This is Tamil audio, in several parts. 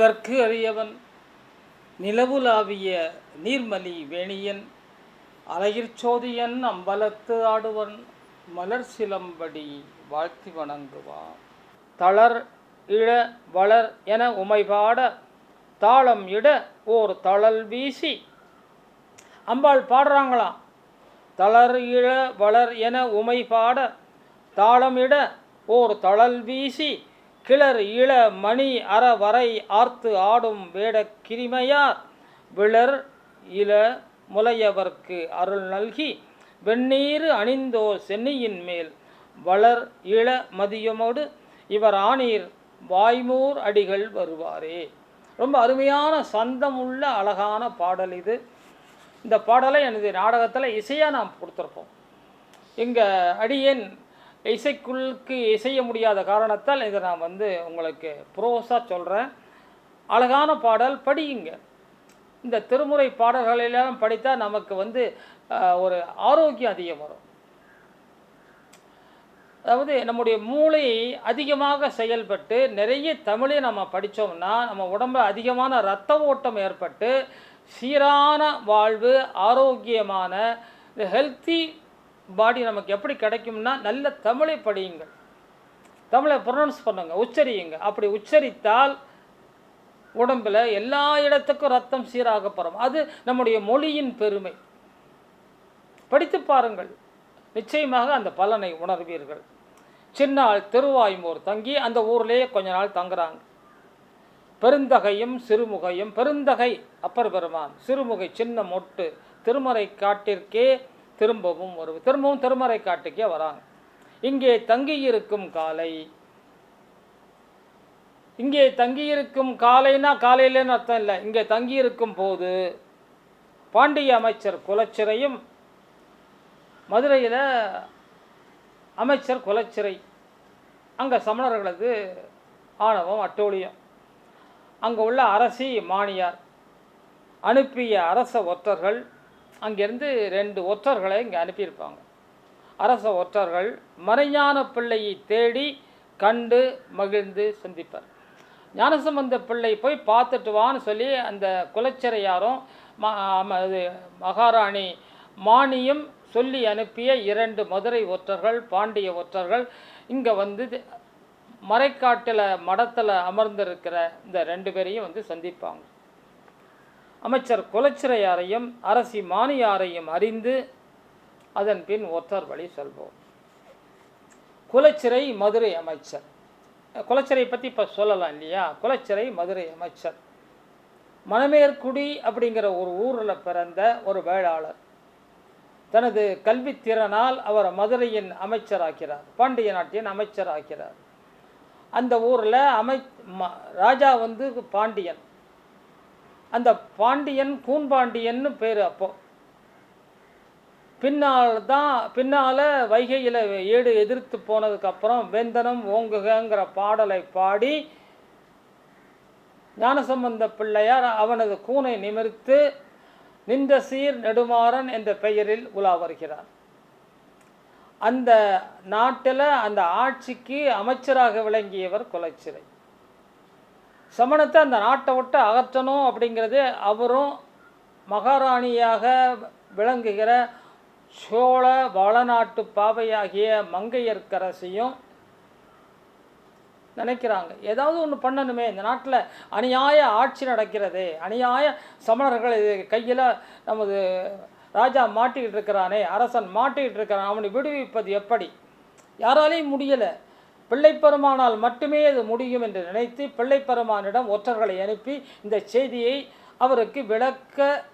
முதற்கு அறியவன் நிலவுலாவிய நீர்மலி வேணியன் அலையிற்சோதியன் அம்பலத்து ஆடுவன் மலர் சிலம்படி வாழ்த்தி வணங்குவான். தளர் இழ வளர் என உமைபாட தாளம் இட ஓர் தளல் வீசி அம்பாள் பாடுறாங்களாம். தளர் இழ வளர் என உமை பாட தாளமிட ஓர் தளல் வீசி கிளர் இள மணி அற வரை ஆர்த்து ஆடும் வேட கிரிமையார். விளர் இள முலையவர்க்கு அருள் நல்கி வெந்நீர் அணிந்தோ சென்னியின் மேல். வளர் இள மதியமோடு இவர் ஆணீர் வாய்மூர் அடிகள் வருவாரே. ரொம்ப அருமையான சந்தமுள்ள அழகான பாடல் இது. இந்த பாடலை எனது நாடகத்தில் இசையாக நாம் கொடுத்துருப்போம். இங்கே அடியேன் இசைக்குள்ளுக்கு இசைய முடியாத காரணத்தால் இதை நான் வந்து உங்களுக்கு ப்ரோஸாக சொல்கிறேன் அழகான பாடல் படியுங்க. இந்த திருமுறை பாடல்களெல்லாம் படித்தால் நமக்கு வந்து ஒரு ஆரோக்கியம் அதிகம் வரும். அதாவது நம்முடைய மூளை அதிகமாக செயல்பட்டு நிறைய தமிழை நம்ம படித்தோம்னா நம்ம உடம்புல அதிகமான இரத்த ஓட்டம் ஏற்பட்டு சீரான வாழ்வு ஆரோக்கியமான ஹெல்த்தி பாடி நமக்கு எப்படி கிடைக்கும்னா நல்ல தமிழை படியுங்கள். தமிழை ப்ரொனவுன்ஸ் பண்ணுங்க உச்சரியுங்க. அப்படி உச்சரித்தால் உடம்பில் எல்லா இடத்துக்கும் ரத்தம் சீராகப்படும் அது நம்முடைய மொழியின் பெருமை. படித்து பாருங்கள். நிச்சயமாக அந்த பலனை உணர்வீர்கள். சின்னாள் திருவாய்மூர் தங்கி அந்த ஊர்லேயே கொஞ்ச நாள் தங்குறாங்க. பெருந்தகையும் சிறுமுகையும் பெருந்தகை அப்பர் பெருமான் சிறுமுகை சின்ன மொட்டு திருமறை காட்டிற்கே திரும்பவும் வரும் திரும்பவும் திருமறை காட்டுக்கே வராங்க. இங்கே தங்கியிருக்கும் காலை இங்கே தங்கியிருக்கும் காலைனா காலையிலன்னு அர்த்தம் இல்லை. இங்கே தங்கியிருக்கும் போது பாண்டிய அமைச்சர் குலச்சிறையும் மதுரையில் அமைச்சர் குலச்சிறை அங்கே சமணர்களது ஆணவம் அட்டோழியம். அங்கே உள்ள அரசி மானியார் அனுப்பிய அரச ஒற்றர்கள் அங்கேருந்து ரெண்டு ஒற்றர்களை இங்கே அனுப்பியிருப்பாங்க. அரச ஒற்றர்கள் மறைஞான பிள்ளையை தேடி கண்டு மகிழ்ந்து சந்திப்பார். ஞானசம்பந்த பிள்ளை போய் பார்த்துட்டு வான்னு சொல்லி அந்த குலச்சிறையாரும் ம- ம- மகாராணி மானியும் சொல்லி அனுப்பிய இரண்டு மதுரை ஒற்றர்கள் பாண்டிய ஒற்றர்கள் இங்கே வந்து மறைக்காட்டில் மடத்தில் அமர்ந்திருக்கிற இந்த ரெண்டு பேரையும் வந்து சந்திப்பாங்க. அமைச்சர் குலச்சிறையாரையும் அரசி மானியாரையும் அறிந்து அதன் பின் ஒற்றர் வழி செல்வோம். குலச்சிறை மதுரை அமைச்சர். குலச்சிறை பற்றி இப்போ சொல்லலாம் இல்லையா? குலச்சிறை மதுரை அமைச்சர். மணமேற்குடி அப்படிங்கிற ஒரு ஊரில் பிறந்த ஒரு வேளாளர். தனது கல்வித்திறனால் அவர் மதுரையின் அமைச்சராகிறார். பாண்டிய நாட்டின் அமைச்சராகிறார். அந்த ஊரில் அமை ம- ராஜா வந்து பாண்டியன். அந்த பாண்டியன் கூன்பாண்டியன்னு பேர் அப்போ. பின்னால் தான் பின்னால் வைகையில் ஏடு எதிர்த்து போனதுக்கப்புறம் வெந்தனம் ஓங்குகங்கிற பாடலை பாடி ஞானசம்பந்த பிள்ளையார் அவனது கூனை நிமிர்த்து நின்ற சீர் நெடுமாறன் என்ற பெயரில் உலா வருகிறார். அந்த நாட்டில் அந்த ஆட்சிக்கு அமைச்சராக விளங்கியவர் குலச்சிறை. சமணத்தை அந்த நாட்டை விட்டு அகற்றணும் அப்படிங்கிறது அவரும் மகாராணியாக விளங்குகிற சோழ வளநாட்டு பாவையாகிய மங்கையர்க்கரசியும் நினைக்கிறாங்க. ஏதாவது ஒன்று பண்ணணுமே இந்த நாட்டில் அநியாய ஆட்சி நடக்கிறதே அநியாய சமணர்கள் இது கையில் நமது ராஜா மாட்டிக்கிட்டு இருக்கிறானே அரசன் மாட்டிக்கிட்டு இருக்கிறான் அவனை விடுவிப்பது எப்படி? யாராலையும் முடியலை. பிள்ளைப்பெருமானால் மட்டுமே அது முடியும் என்று நினைத்து பிள்ளைப்பெருமானிடம் ஒற்றர்களை அனுப்பி இந்த செய்தியை அவருக்கு விளக்க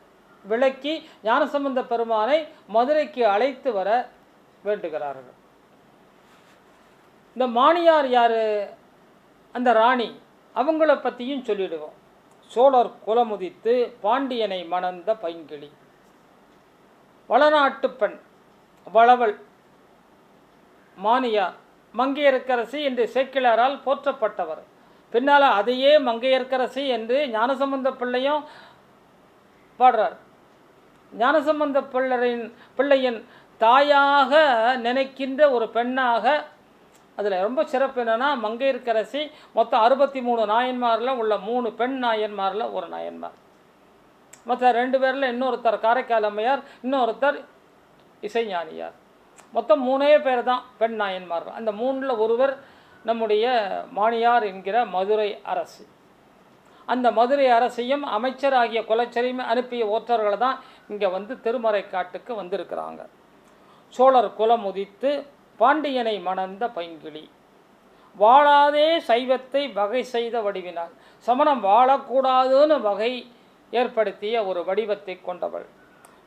விளக்கி ஞானசம்பந்த பெருமானை மதுரைக்கு அழைத்து வர வேண்டுகிறார்கள். இந்த மானியார் யார்? அந்த ராணி. அவங்கள பற்றியும் சொல்லிடுவோம். சோழர் குலமுதித்து பாண்டியனை மணந்த பைங்கிளி வளநாட்டு பெண் வளவள் மானியார் மங்கையர்க்கரசி என்று சேக்கிழாரால் போற்றப்பட்டவர். பின்னால் அதையே மங்கையர்க்கரசி என்று ஞானசம்பந்த பிள்ளையும் பாடுறார். ஞானசம்பந்த பிள்ளரின் பிள்ளையின் தாயாக நினைக்கின்ற ஒரு பெண்ணாக அதில் ரொம்ப சிறப்பு என்னென்னா மங்கையர்க்கரசி மொத்தம் அறுபத்தி மூணு நாயன்மாரில் உள்ள மூணு பெண் நாயன்மாரில் ஒரு நாயன்மார். மற்ற ரெண்டு பேரில் இன்னொருத்தர் காரைக்கால் அம்மையார் இன்னொருத்தர் இசைஞானியார். மொத்தம் மூணே பேர் தான் பெண் நாயன்மார்கள் அந்த மூணில் ஒருவர் நம்முடைய மாணியார் என்கிற மதுரை அரசு. அந்த மதுரை அரசையும் அமைச்சராகிய குலச்சரையும் அனுப்பிய ஒற்றர்கள் தான் இங்கே வந்து திருமறைக்காட்டுக்கு வந்திருக்கிறாங்க. சோழர் குலம் உதித்து பாண்டியனை மணந்த பைங்கிளி வாழாதே சைவத்தை வகை செய்த வடிவினாள் சமணம் வாழக்கூடாதுன்னு வகை ஏற்படுத்திய ஒரு வடிவத்தை கொண்டவள்.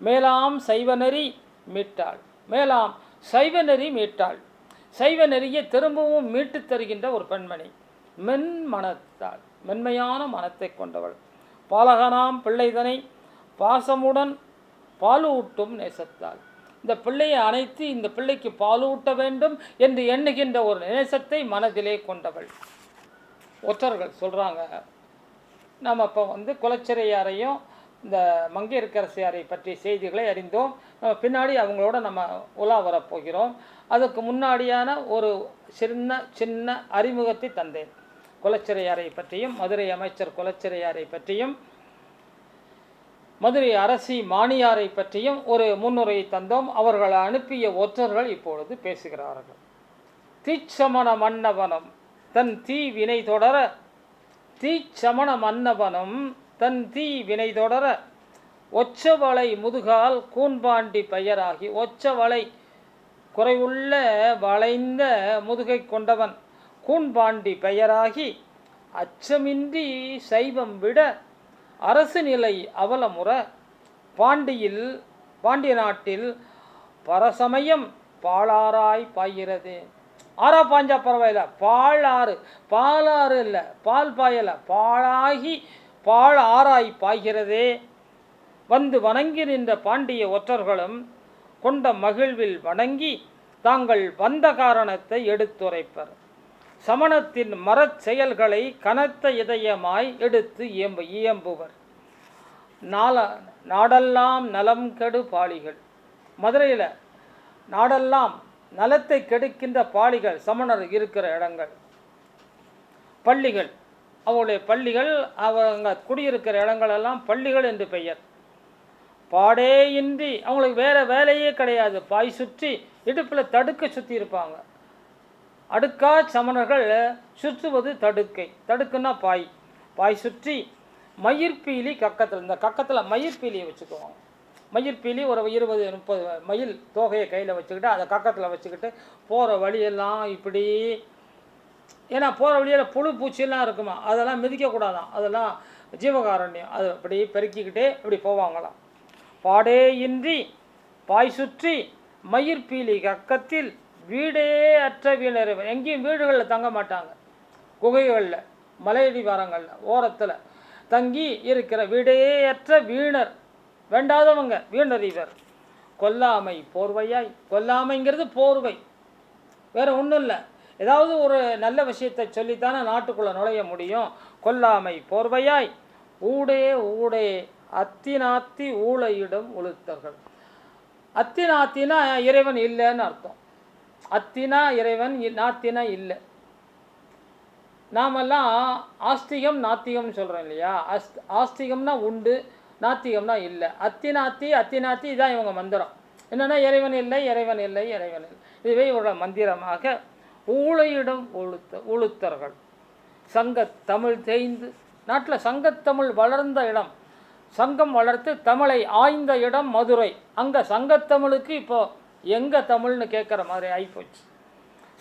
மேலாம் சைவநெறி மீட்டாள். மேலாம் சைவநெறி மீட்டாள். சைவ நெறியை திரும்பவும் மீட்டுத் தருகின்ற ஒரு பெண்மணி. மென் மனத்தாள் மென்மையான மனத்தை கொண்டவள். பாலகனாம் பிள்ளைதனை பாசமுடன் பாலூட்டும் நேசத்தாள். இந்த பிள்ளையை அணைத்து இந்த பிள்ளைக்கு பாலூட்ட வேண்டும் என்று எண்ணுகின்ற ஒரு நேசத்தை மனதிலே கொண்டவள். ஒற்றர்கள் சொல்கிறாங்க நம்ம இப்போ வந்து குலச்சிறையாரையும் இந்த மங்கையர்க்கரசியாரை பற்றிய செய்திகளை அறிந்தோம். பின்னாடி அவங்களோட நம்ம உலா வரப்போகிறோம் அதுக்கு முன்னாடியான ஒரு சின்ன சின்ன அறிமுகத்தை தந்தேன். குலச்சிறையாரை பற்றியும் மதுரை அமைச்சர் குலச்சிறையாரை பற்றியும் மதுரை அரசி மானியாரை பற்றியும் ஒரு முன்னுரையை தந்தோம். அவர்கள் அனுப்பிய ஒற்றர்கள் இப்பொழுது பேசுகிறார்கள். தீச்சமண மன்னவனம் தன் தீ வினை தொடர தீச்சமண மன்னவனம் தன் தீ வினை தொடர ஒச்சவளை முதுகால் கூன்பாண்டி பெயராகி ஒச்சவளை குறைவுள்ள வளைந்த முதுகை கொண்டவன் கூன்பாண்டி பெயராகி அச்சமின்றி சைவம் விட அரசு நிலை அவலமுற பாண்டியில் பாண்டிய நாட்டில் பரசமயம் பாலாராய் பாய்கிறது. ஆறா பாஞ்சா பரவாயில்ல பாலாறு பாலாறு இல்லை பால் பாயலை பாழாகி பால் ஆராய் பாய்கிறதே. வந்து வணங்கி நின்ற பாண்டிய ஒற்றர்களும் கொண்ட மகிழ்வில் வணங்கி தாங்கள் வந்த காரணத்தை எடுத்துரைப்பர். சமணத்தின் மரச் செயல்களை கனத்த இதயமாய் எடுத்து இயம்பு இயம்புவர். நால நாடெல்லாம் நலம் கெடு பாளிகள் மதுரையில் நாடெல்லாம் நலத்தை கெடுக்கின்ற பாளிகள் சமணர் இருக்கிற இடங்கள். பள்ளிகள் அவங்களுடைய பள்ளிகள் அவங்க குடியிருக்கிற இடங்களெல்லாம் பள்ளிகள் என்று பெயர். பாடே இன்றி அவங்களுக்கு வேறு வேலையே கிடையாது. பாய் சுற்றி இடுப்பில் தடுக்க சுற்றி இருப்பாங்க. அடுக்கா சமணர்கள் சுற்றுவது தடுக்கை. தடுக்குன்னா பாய். பாய் சுற்றி மயிர்பீலி கக்கத்தில் இந்த கக்கத்தில் மயிர்பீலியை வச்சுக்குவாங்க மயிர்பீலி ஒரு இருபது முப்பது மயில் தோகையை கையில் வச்சுக்கிட்டு அதை கக்கத்தில் வச்சுக்கிட்டு போகிற வழியெல்லாம் இப்படி ஏன்னா போகிற வழியில் புழு பூச்சியெல்லாம் இருக்குமா? அதெல்லாம் மிதிக்கக்கூடாதான். அதெல்லாம் ஜீவகாரண்யம். அது அப்படி பெருக்கிக்கிட்டே இப்படி போவாங்களாம். பாடே இன்றி பாய் சுற்றி மயிர்பீலி கக்கத்தில் வீடே அற்ற வீணர் எங்கேயும் வீடுகளில் தங்க மாட்டாங்க. குகைகளில் மலையடிவாரங்களில் ஓரத்தில் தங்கி இருக்கிற வீடே அற்ற வீணர். வேண்டாதவங்க வீணர் இவர் கொல்லாமை போர்வையாய். கொல்லாமைங்கிறது போர்வை. வேறு ஒன்றும் இல்லை. ஏதாவது ஒரு நல்ல விஷயத்தை சொல்லித்தானே நாட்டுக்குள்ளே நுழைய முடியும். கொல்லாமை போர்வையாய். ஊடே ஊடே அத்திநாத்தி ஊழையிடம் உளுத்தர்கள். அத்திநாத்தினா இறைவன் இல்லைன்னு அர்த்தம். அத்தினா இறைவன் இ- நாத்தினா இல்லை. நாமெல்லாம் ஆஸ்திகம் நாத்திகம்னு சொல்கிறோம் இல்லையா? அஸ் ஆஸ்திகம்னா உண்டு நாத்திகம்னா இல்லை. அத்திநாத்தி அத்திநாத்தி இதான் இவங்க மந்திரம். என்னென்னா இறைவன் இல்லை இறைவன் இல்லை இறைவன் இல்லை. இதுவே இவரோட மந்திரமாக ஊழையிடம் உளுத்த உளுத்தர்கள் சங்கத் தமிழ் தேய்ந்து நாட்டில் சங்கத்தமிழ் வளர்ந்த இடம். சங்கம் வளர்த்து தமிழை ஆய்ந்த இடம் மதுரை. அங்கே சங்கத்தமிழுக்கு இப்போ எங்கே தமிழ்னு கேட்குற மாதிரி ஆகிப்போச்சு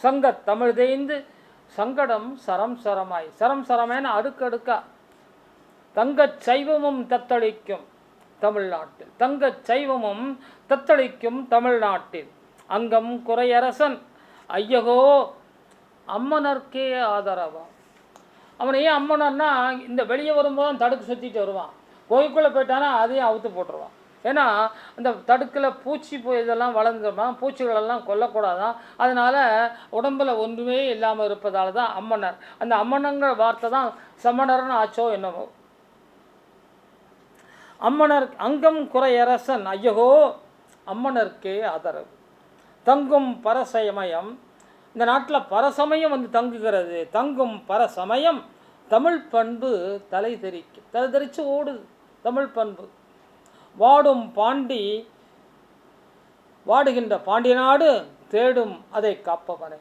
சங்கத்தமிழ் தேய்ந்து சங்கடம் சரம் சரமாய். சரம் சரமேன அடுக்கடுக்கா தங்கச் சைவமும் தத்தளிக்கும் தமிழ்நாட்டில். தங்கச் சைவமும் தத்தளிக்கும் தமிழ்நாட்டில். அங்கம் குறையரசன். ஐயகோ அம்மனர்க்கே ஆதரவா? அவனை ஏன் அம்மனர்னா இந்த வெளியே வரும்போது தடுக்கு சுற்றிட்டு வருவான். கோயிலுக்குள்ளே போயிட்டானா அதையும் அவுத்து போட்டுருவான். ஏன்னா அந்த தடுக்கில் பூச்சி இதெல்லாம் வளர்ந்துருமா பூச்சிகளெல்லாம் கொல்லக்கூடாதான். அதனால் உடம்புல ஒன்றுமே இல்லாமல் இருப்பதால் தான் அம்மனர். அந்த அம்மனங்கிற வார்த்தை தான் சமணர்னு ஆச்சோ என்னவோ. அம்மனர் அங்கம் குறையரசன். ஐயகோ அம்மனர்க்கே ஆதரவு. தங்கும் பரசயமயம். இந்த நாட்டில் பரசமயம் வந்து தங்குகிறது. தங்கும் பரசமயம். தமிழ் பண்பு தலை தெரிக்கும் தலை தெரித்து ஓடுது. தமிழ் பண்பு. வாடும் பாண்டி வாடுகின்ற பாண்டிய நாடு தேடும் அதை காப்பவனை.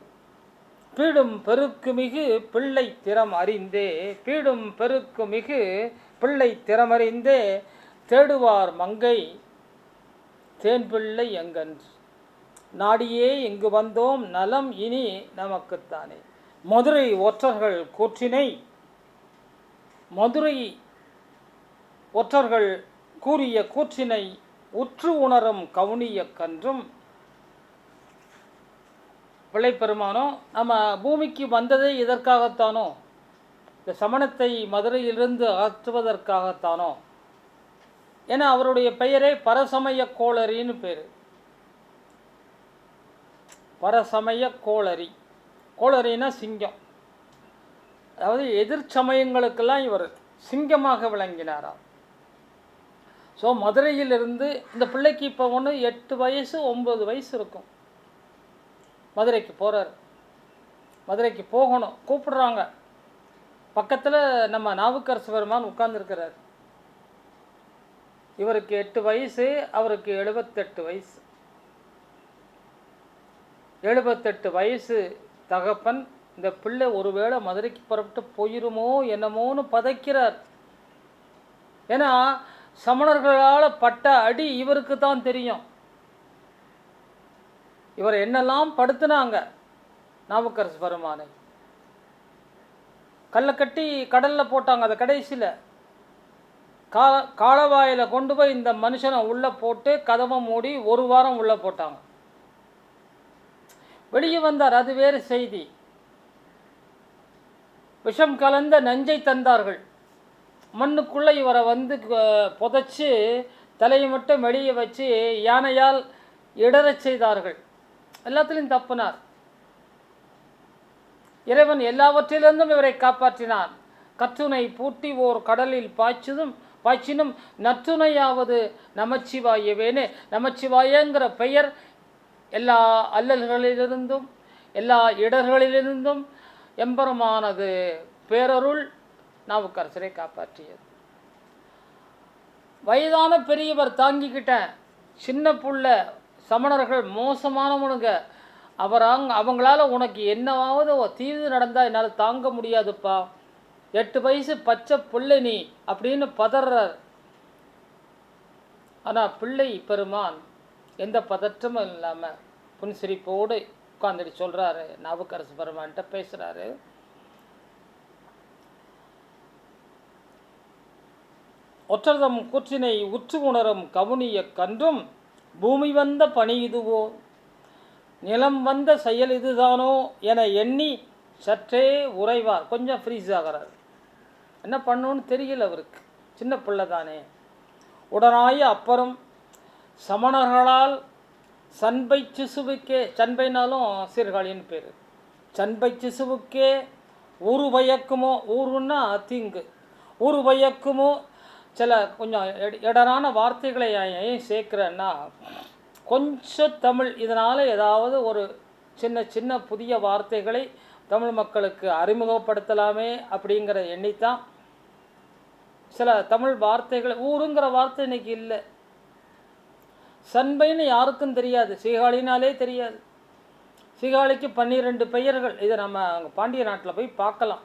பீடும் பெருக்கு மிகு பிள்ளை திறம் அறிந்தே. பீடும் பெருக்கு மிகு பிள்ளை திறமறிந்தே தேடுவார் மங்கை தேன் பிள்ளை எங்கன்று. நாடியே இங்கு வந்தோம் நலம் இனி நமக்குத்தானே. மதுரை ஒற்றர்கள் கூற்றினை மதுரை ஒற்றர்கள் கூறிய கூற்றினை உற்று உணரும் கவுனிய கன்றும். பிள்ளைப்பெருமானோ நம்ம பூமிக்கு வந்ததே இதற்காகத்தானோ? இந்த சமணத்தை மதுரையிலிருந்து அகற்றுவதற்காகத்தானோ? ஏன்னா அவருடைய பெயரே பரசமய கோளரின்னு பேர். பரசமய கோளரி. கோளரினா சிங்கம். அதாவது எதிர் சமயங்களுக்கெல்லாம் இவர் சிங்கமாக விளங்கினாராம். ஸோ மதுரையிலிருந்து இந்த பிள்ளைக்கு இப்போ ஒன்று எட்டு வயசு ஒம்பது வயசு இருக்கும். மதுரைக்கு போகிறார் மதுரைக்கு போகணும். கூப்பிடுறாங்க. பக்கத்தில் நம்ம நாவுக்கரசு பெருமான் உட்கார்ந்துருக்கிறார். இவருக்கு எட்டு வயசு அவருக்கு எழுபத்தெட்டு வயசு. எழுபத்தெட்டு வயசு தகப்பன் இந்த பிள்ளை ஒருவேளை மதுரைக்கு புறப்பட்டு போயிருமோ என்னமோன்னு பதைக்கிறார். ஏன்னா சமணர்களால் பட்ட அடி இவருக்கு தான் தெரியும். இவர் என்னெல்லாம் படுத்துனாங்க? நாமக்கரசு பெருமானை. கல்லை கட்டி கடலில் போட்டாங்க அதை கடைசியில். கா காலவாயில் கொண்டு போய் இந்த மனுஷனை உள்ளே போட்டு கதவை மூடி ஒரு வாரம் உள்ளே போட்டாங்க. வெளியே வந்தார். அது வேறு செய்தி. விஷம் கலந்த நஞ்சை தந்தார்கள். மண்ணுக்குள்ளே இவரை வந்து புதைச்சி புதைச்சு தலையை மட்டும் வெளியே வச்சு யானையால் இடறச் செய்தார்கள். எல்லாத்திலையும் தப்புனார். இறைவன் எல்லாவற்றிலிருந்தும் இவரை காப்பாற்றினான். கற்றுனை பூட்டி ஓர் கடலில் பாய்ச்சதும் பாய்ச்சினும் நற்றுணையாவது நமச்சிவாயவேனே. நமச்சிவாயங்கிற பெயர் எல்லா அல்லல்களிலிருந்தும் எல்லா இடர்களிலிருந்தும் எம்பெருமானது பேரருள் நாவுக்கரசரை காப்பாற்றியது. வயதான பெரியவர் தாங்கிக்கிட்டேன் சின்ன புள்ள சமணர்கள் மோசமானவனுங்க அவராங் அவங்களால உனக்கு என்னவாவது தீர்வு தீது நடந்தால் என்னால் தாங்க முடியாதுப்பா. எட்டு வயசு பச்சை பிள்ளை நீ அப்படின்னு பதறார். ஆனால் பிள்ளை பெருமான் எந்த பதற்றமும் இல்லாமல் புன்சிரிப்போடு உட்காந்துட்டு சொல்கிறாரு நாவுக்கரசு பெருமான்கிட்ட பேசுகிறாரு ஒற்றதம் கூற்றினை உற்று உணரும் கவுனிய கன்றும் பூமி வந்த பணி இதுவோ? நிலம் வந்த செயல் இதுதானோ? என எண்ணி சற்றே உறைவார். கொஞ்சம் ஃப்ரீஸ் ஆகிறார். என்ன பண்ணணும்னு தெரியல அவருக்கு. சின்ன பிள்ளை தானே. உடனாய அப்புறம் சமணர்களால் சண்பை சிசுவுக்கே சண்பைனாலும் சீர்காழின்னு பேர். சண்பை சிசுவுக்கே ஊரு பயக்குமோ ஊருன்னா தீங்கு. ஊரு பயக்குமோ சில கொஞ்சம் இடரான வார்த்தைகளை ஏன் சேர்க்குறேன்னா கொஞ்சம் தமிழ் இதனால் ஏதாவது ஒரு சின்ன சின்ன புதிய வார்த்தைகளை தமிழ் மக்களுக்கு அறிமுகப்படுத்தலாமே அப்படிங்கிற எண்ணித்தான் சில தமிழ் வார்த்தைகள் ஊருங்கிற வார்த்தை இன்னைக்கு இல்லை. சண்பைன்னு யாருக்கும் தெரியாது. சீகாழினாலே தெரியாது. சீகாழிக்கு பன்னிரெண்டு பெயர்கள். இதை நம்ம அங்கே பாண்டிய நாட்டில் போய் பார்க்கலாம்.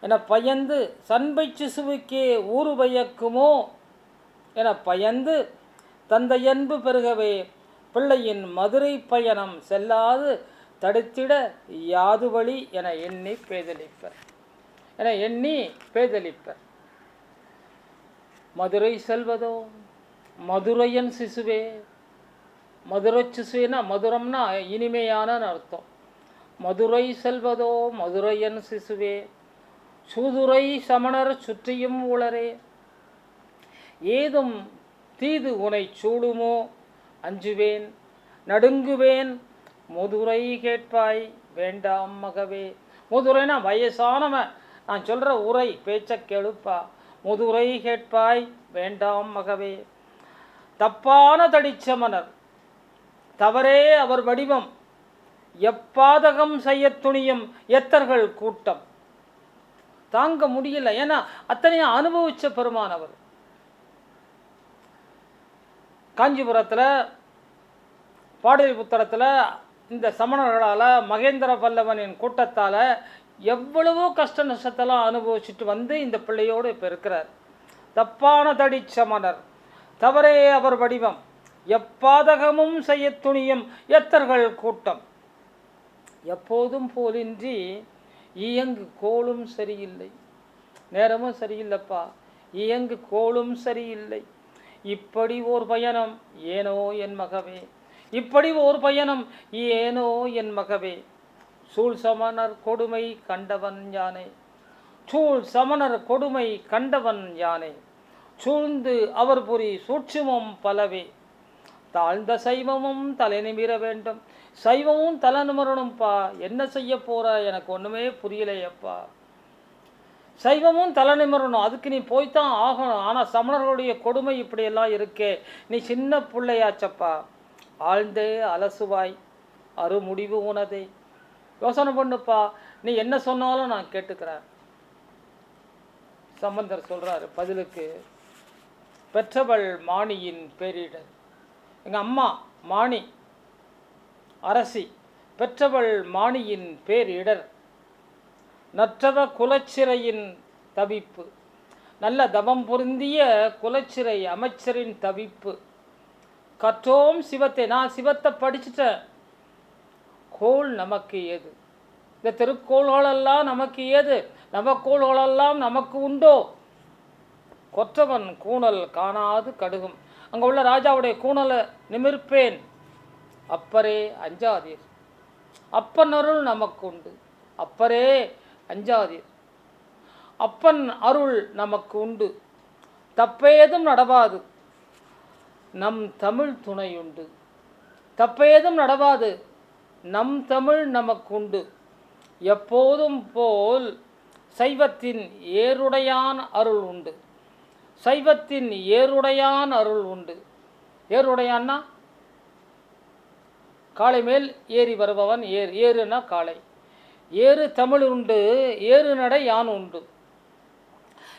என பயந்து சண்பை சிசுவுக்கே ஊரு பயக்குமோ என பயந்து தந்தையன்பு பெருகவே பிள்ளையின் மதுரை பயணம் செல்லாது தடுத்திட யாது வழி? என எண்ணி பேதலிப்பர். என எண்ணி பேதலிப்பர். மதுரை செல்வதோ? மதுரையன் சிசுவே. மதுரை சிசுவேனா மதுரம்னா இனிமையான அர்த்தம். மதுரை செல்வதோ மதுரையன் சிசுவே. சூதுரை சமணர் சுற்றியும் உளரே. ஏதும் தீது உனை சூடுமோ? அஞ்சுவேன். நடுங்குவேன். முதுரை கேட்பாய். வேண்டாம் மகவே. முதுரைனா வயசானவன். நான் சொல்கிற உரை பேச்சை கெழுப்பா முதுரை கேட்பாய். வேண்டாம் மகவே. தப்பான தடிச்சமனர். தவறே அவர் வடிவம். எப்பாதகம் செய்ய துணியும் எத்தர்கள் கூட்டம். தாங்க முடியல. ஏன்னா அத்தனையும் அனுபவிச்ச பெருமானவர் காஞ்சிபுரத்தில் பாடலி புத்தகத்தில் இந்த சமணர்களால் மகேந்திர பல்லவனின் கூட்டத்தால் எவ்வளவோ கஷ்ட நஷ்டத்தெல்லாம் அனுபவிச்சுட்டு வந்து இந்த பிள்ளையோடு இப்போ இருக்கிறார். தப்பான தடி சமணர் தவறே அவர் வடிவம். எப்பாதகமும் செய்ய துணியும் எத்தர்கள் கூட்டம். எப்போதும் போலின்றி இயங்கு கோளும் சரியில்லை. நேரமும் சரியில்லைப்பா. இயங்கு கோளும் சரியில்லை. இப்படி ஓர் பயணம் ஏனோ என் மகவே. இப்படி ஓர் பயணம் ஏனோ என் மகவே. சூழ் சமணர் கொடுமை கண்டவன் யானே. சூழ் சமணர் கொடுமை கண்டவன் யானே. சூழ்ந்து அவர் புரி சூட்சுமம் பலவே. தாழ்ந்த சைவமும் தலை நிமிர வேண்டும். சைவமும் தலை நிமிரணும்ப்பா என்ன செய்ய போகிற எனக்கு ஒன்றுமே புரியலையப்பா. சைவமும் தலை நிமிரணும் அதுக்கு நீ போய்த்தான் ஆகணும். ஆனால் சமணர்களுடைய கொடுமை இப்படியெல்லாம் இருக்கே. நீ சின்ன பிள்ளையாச்சப்பா. ஆழ்ந்தே அலசுவாய் அருமுடிவு உனதே. யோசனை பண்ணுப்பா நீ என்ன சொன்னாலும் நான் கேட்டுக்கிறேன். சம்பந்தர் சொல்கிறாரு பதிலுக்கு பெற்றவள் மாணியின் பேரிடர். எங்கள் அம்மா மாணி அரசி பெற்றவள் மாணியின் பேரிடர். நற்றவ குலச்சிறையின் தவிப்பு. நல்ல தவம் பொருந்திய குலச்சிறை அமைச்சரின் தவிப்பு. கற்றோம் சிவத்தை நான் சிவத்தை படிச்சுட்டேன் கோள் நமக்கு ஏது? இந்த திருக்கோள்களெல்லாம் நமக்கு ஏது? நவக்கோள்களெல்லாம் நமக்கு உண்டோ? கொற்றவன் கூணல் காணாது கடுகும். அங்கே உள்ள ராஜாவுடைய கூணலை நிமிர்ப்பேன். அப்பரே அஞ்சாதீர். அப்பன் அருள் நமக்கு உண்டு அப்பரே அஞ்சாதீர். அப்பன் அருள் நமக்கு உண்டு தப்பேதும் நடவாது. நம் தமிழ் துணையுண்டு. தப்பேதும் நடவாது. நம் தமிழ் நமக்குண்டு. எப்போதும் போல் சைவத்தின் ஏருடையான் அருள் உண்டு. சைவத்தின் ஏருடையான் அருள் உண்டு. ஏருடையான்னா காளை மேல் ஏறி வருபவன். ஏர் ஏறுனா காளை. ஏறு தமிழ் உண்டு ஏறு நடை யான் உண்டு.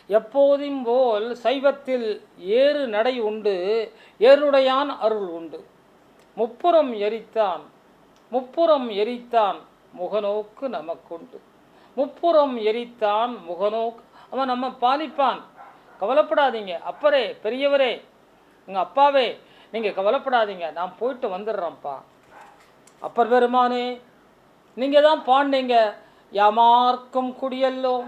எப்போதும் போல் சைவத்தில் ஏறு நடை உண்டு ஏருடையான் அருள் உண்டு. முப்புறம் எரித்தான் முப்புறம் எரித்தான் முகநோக்கு நமக்குண்டு. முப்புறம் எரித்தான் முகநோக்கு அவன் நம்ம பாலிப்பான். கவலைப்படாதீங்க. அப்பரே பெரியவரே உங்கள் அப்பாவே நீங்கள் கவலைப்படாதீங்க. நான் போயிட்டு வந்துடுறேன்ப்பா. அப்பர் பெருமானே நீங்கள் தான் பாண்டீங்க. யாமார்க்கும் குடியல்லோம்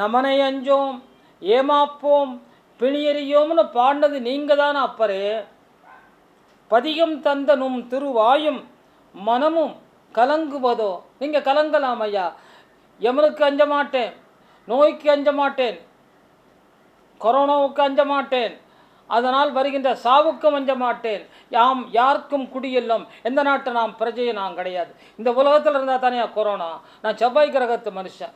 நமனை அஞ்சோம் ஏமாப்போம் பிணியறியோம்னு பாண்டது நீங்கள் தானே அப்பரே. பதிகம் தந்தனும் திருவாயும் மனமும் கலங்குவதோ? நீங்கள் கலங்கலாம் ஐயா. எமனுக்கு அஞ்ச மாட்டேன் நோய்க்கு அஞ்ச மாட்டேன் கொரோனாவுக்கு அஞ்ச மாட்டேன் அதனால் வருகின்ற சாவுக்கும் அஞ்ச மாட்டேன் யாம் யாருக்கும் குடியில்லம். எந்த நாட்டை நாம் பிரஜையை நான் கிடையாது. இந்த உலகத்தில் இருந்தால் தானே கொரோனா. நான் செவ்வாய் கிரகத்து மனுஷன்.